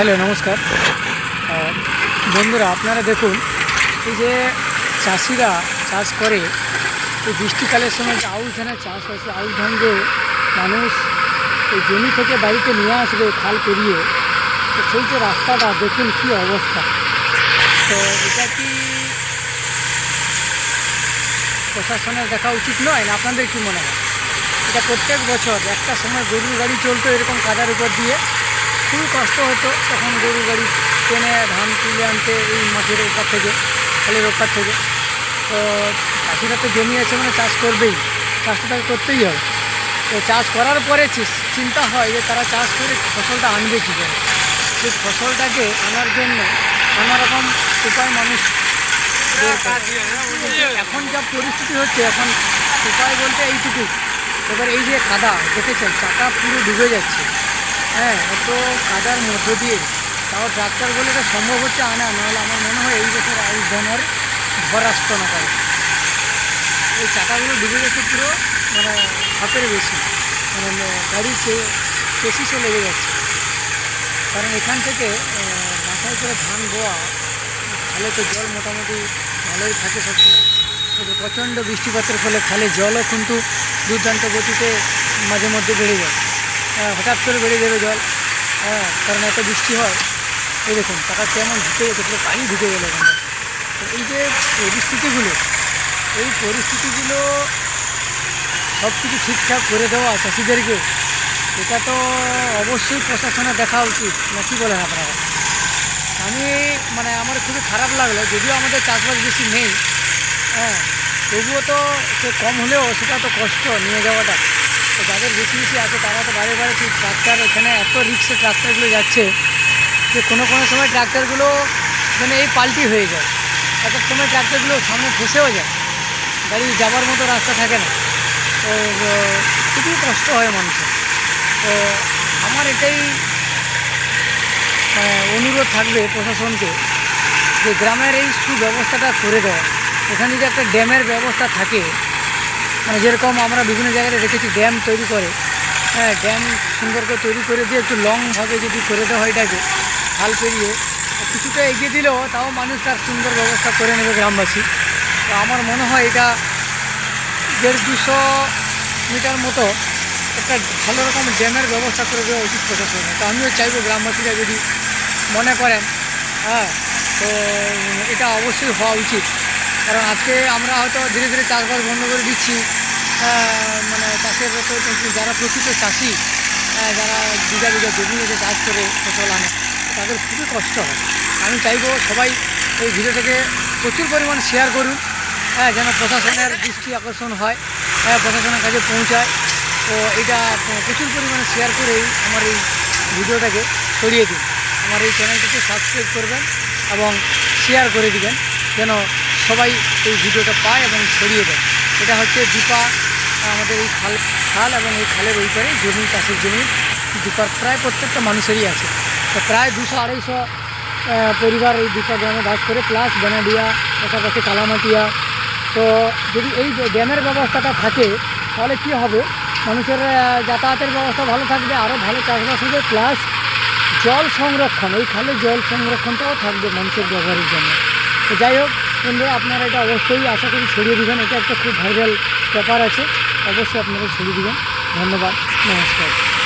Hello, নমস্কার। বন্ধুরা, আপনারা দেখুন, এই যে চাষিরা চাষ করে, এই বৃষ্টিকালের সময় যে আউশ ধানের চাষ হয়, সেই আউশ ধান যে মানুষ এই জমি থেকে বাড়িতে নিয়ে আসবে, খাল পেরিয়ে, তো সেই যে রাস্তাটা, দেখুন কি অবস্থা। তো এটা কি প্রশাসনের দেখা উচিত নয় না আপনাদের কি মনে হয়? এটা প্রত্যেক বছর একটা সময় গরুর গাড়ি চলতো এরকম কাদার উপর দিয়ে কষ্ট হতো তখন গরু গাড়ি টেনে ধান তুলে আনতে এই মাঠের ওপার থেকে, খালের ওপার থেকে। তো চাষিরা তো জমি আছে মানে চাষ করবেই, চাষটা তাকে করতেই হবে। তো চাষ করার পরে চিন্তা হয় যে তারা চাষ করে ফসলটা আনবে কী করে? সেই ফসলটাকে আনার জন্য নানা রকম উপায় মানুষ এখন যা পরিস্থিতি হচ্ছে, এখন উপায় বলতে এইটুকু। এবার এই যে কাদা দেখেছেন, চাকা পুরো ডুবে যাচ্ছে। হ্যাঁ এত কাদার মধ্য দিয়ে তাও ট্রাক্টর বলে এটা সম্ভব হচ্ছে আনা, নাহলে আমার মনে হয় এই বছর আয়ুষ ধনের ঘর আসতো না কারও এই চাকাগুলো ডুবে গেছে পুরো মানে হাতের বেশি মানে গাড়ি চেসিসও লেগে যাচ্ছে। কারণ এখান থেকে মাথায় করে ধান বোয়া খালে তো জল মোটামুটি ভালোই থাকে সবসময়। প্রচণ্ড বৃষ্টিপাতের ফলে খালে জলও কিন্তু দুর্দান্ত গতিতে মাঝে মধ্যে বেড়ে যায়। হঠাৎ করে বেড়ে যাবে জল। হ্যাঁ কারণ এত বৃষ্টি হয়। এই দেখুন টাকা কেমন ঢুকে গেছে, পুরো পানি ঢুকে গেলো এখানটা। এই যে পরিস্থিতিগুলো, এই পরিস্থিতিগুলো সব কিছু ঠিকঠাক করে দেওয়া চাষিদেরকে, এটা তো অবশ্যই প্রশাসনে দেখা উচিত, না কী বলেন আপনারা? আমি মানে আমার খুবই খারাপ লাগল, যদিও আমাদের চাষবাস বেশি নেই হ্যাঁ তবুও তো সে কম হলেও সেটা তো কষ্ট নিয়ে যাওয়াটা। তো যাদের বেশি বেশি আছে, তারা তো বারে বারে ট্রাক্টর এখানে এত রিক্সে ট্রাক্টরগুলো যাচ্ছে যে কোনো কোনো সময় ট্রাক্টরগুলো মানে এই পাল্টি হয়ে যায়। এক এক সময় ট্রাক্টরগুলো সামনে ফেসেও যায়। গাড়ি যাবার মতো রাস্তা থাকে না। তো খুবই কষ্ট হয় মানুষের। তো, আমার এটাই মানে অনুরোধ থাকবে প্রশাসনকে যে গ্রামের এই সুব্যবস্থাটা করে দেওয়া। এখানে যদি একটা ড্যামের ব্যবস্থা থাকে মানে যেরকম আমরা বিভিন্ন জায়গায় দেখেছি ড্যাম তৈরি করে হ্যাঁ ড্যাম সুন্দর করে তৈরি করে দিয়ে একটু লংভাবে যদি করে দেওয়া হয় এটাকে খাল পেরিয়ে, কিছুটা এগিয়ে দিলেও তাও মানুষ তার সুন্দর ব্যবস্থা করে নেবে গ্রামবাসী। তো আমার মনে হয় এটা দেড় দুশো মিটার মতো একটা ভালো রকম ড্যামের ব্যবস্থা করে দেওয়া উচিত প্রশাসনের। তো আমিও চাইব গ্রামবাসীরা যদি মনে করেন হ্যাঁ তো এটা অবশ্যই হওয়া উচিত। কারণ আজকে আমরা হয়তো ধীরে ধীরে চাষবাস বন্ধ করে দিচ্ছি। মানে চাষের কিন্তু যারা প্রকৃত চাষি যারা বিঘা বিঘা জমি এসে চাষ করে ফসল আনে, তাদের খুবই কষ্ট হয়। আমি চাইব সবাই এই ভিডিওটাকে প্রচুর পরিমাণ শেয়ার করুন হ্যাঁ যেন প্রশাসনের দৃষ্টি আকর্ষণ হয় হ্যাঁ প্রশাসনের কাছে পৌঁছায়। তো এটা প্রচুর পরিমাণে শেয়ার করেই আমার এই ভিডিওটাকে ছড়িয়ে দিন। আমার এই চ্যানেলটিকে সাবস্ক্রাইব করবেন এবং শেয়ার করে দিবেন, যেন সবাই এই ভিডিওটা পায় এবং ছড়িয়ে দেয়। এটা হচ্ছে দীপা, আমাদের এই খাল খাল এবং এই খালের ওই পারে জমি, চাষের জমি। দীপার প্রায় প্রত্যেকটা মানুষেরই আছে। তো প্রায় দুশো, আড়াইশো পরিবার এই দীপা গ্রামে বাস করে প্লাস বেনাডিয়া, পাশাপাশি কালামাটিয়া। তো যদি এই ড্যামের ব্যবস্থাটা থাকে, তাহলে কি হবে? মানুষের যাতায়াতের ব্যবস্থা ভালো থাকবে আরও ভালো চাষবাস হবে প্লাস জল সংরক্ষণ, এই খালে জল সংরক্ষণটাও থাকবে মানুষের ব্যবহারের জন্য। তো যাই হোক বন্ধুরা আপনারা এটা অবশ্যই আশা করি ছড়িয়ে দেবেন। এটা একটা খুব ভাইরাল ব্যাপার আছে। অবশ্যই আপনারা ছড়িয়ে দেবেন। ধন্যবাদ। নমস্কার।